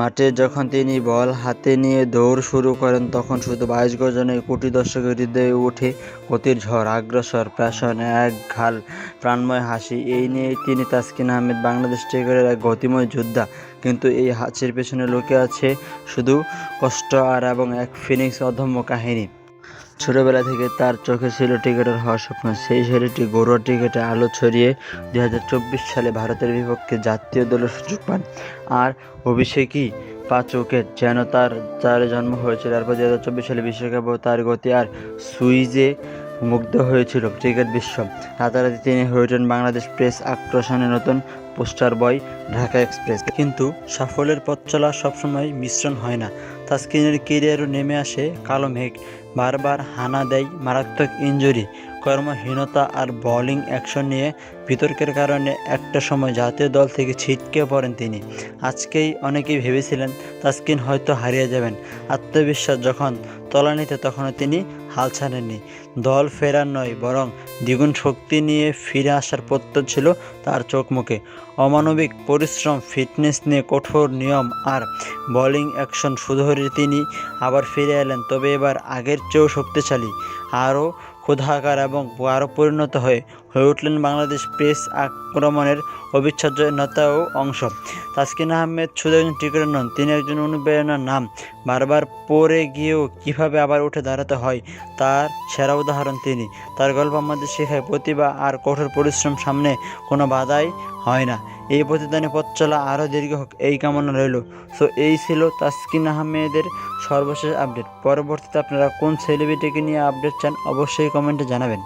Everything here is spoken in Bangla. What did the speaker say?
মাঠে যখন তিনি বল হাতে নিয়ে দৌড় শুরু করেন, তখন শুধু বাইশ গজনের কোটি দর্শকের হৃদয়ে ওঠে গতির ঝড়, আগ্রসর প্রাশন এক ঘাল প্রাণময় হাসি। এই নিয়ে তিনি তাসকিন আহমেদ বাংলাদেশ ক্রিকেটের এক গতিময় যোদ্ধা। কিন্তু এই হাসির পেছনে লোকে আছে শুধু কষ্ট আর এবং এক ফিনিক্স অধম্য কাহিনী। ছোটবেলা থেকে তার চোখে ছিল ক্রিকেটার হওয়ার স্বপ্ন। সেই ছেলেটি ঘরোয়া ক্রিকেটে আলো ছড়িয়ে দু হাজার চব্বিশ সালে ভারতের বিপক্ষে জাতীয় দলের সুযোগ পান। আর অভিষেকই পাঁচ উইকেট, যেন তার তার জন্ম হয়েছিল। তারপর দু হাজার চব্বিশ সালে বিশ্বকাপ তার গতি আর সুইজে মুগ্ধ হয়েছিল ক্রিকেট বিশ্ব। রাতারাতি তিনি হয়ে ওঠেন বাংলাদেশ প্রেস আক্রোশনের নতুন পোস্টার বয় ঢাকা এক্সপ্রেস। কিন্তু সাফল্যের পথ চলা সবসময় মিশ্রণ হয় না। তাস্কিনের কেরিয়ারও নেমে আসে কালো মেঘ। বারবার হানা দেয় মারাত্মক ইনজুরি কর্মহীনতা আর বোলিং অ্যাকশন নিয়ে। বিতর্কের কারণে একটা সময় জাতীয় দল থেকে ছিটকে পড়েন তিনি। আজকেই অনেকেই ভেবেছিলেন তাস্কিন হয়তো হারিয়ে যাবেন। আত্মবিশ্বাস যখন তলানিতে, তখনও তিনি হাল ছাড়েননি। দল ফেরার নয়, বরং দ্বিগুণ শক্তি নিয়ে ফিরে আসার প্রত্যয় ছিল তার চোখ মুখে। অমানবিক পরিশ্রম ফিটনেস নিয়ে কঠোর নিয়ম আর বোলিং অ্যাকশন সুধরে তিনি আবার ফিরে এলেন। তবে এবার আগের চেয়েও শক্তিশালী। আরও ক্ষুধাকার এবং আরও পরিণত হয়ে হয়ে উঠলেন বাংলাদেশ প্রেস আক্রমণের অবিচ্ছেদ্য নেতা ও অংশ। তাসকিন আহমেদ শুধু একজন ক্রিকেটার নন, তিনি একজন অনুপ্রেরণার নাম। বারবার পড়ে গিয়েও কীভাবে আবার উঠে দাঁড়াতে হয়, তার সেরা উদাহরণ তিনি। তার গল্প আমাদের শেখায়, প্রতিভা আর কঠোর পরিশ্রম সামনে কোনো বাধাই হয় না। এই প্রতিদানে পথ চলা আরও দীর্ঘ হোক, এই কামনা রইল। সো, এই ছিল তাসকিন আহমেদের সর্বশেষ আপডেট। পরবর্তীতে আপনারা কোন সেলিব্রিটিকে নিয়ে আপডেট চান, অবশ্যই কমেন্টে জানাবেন।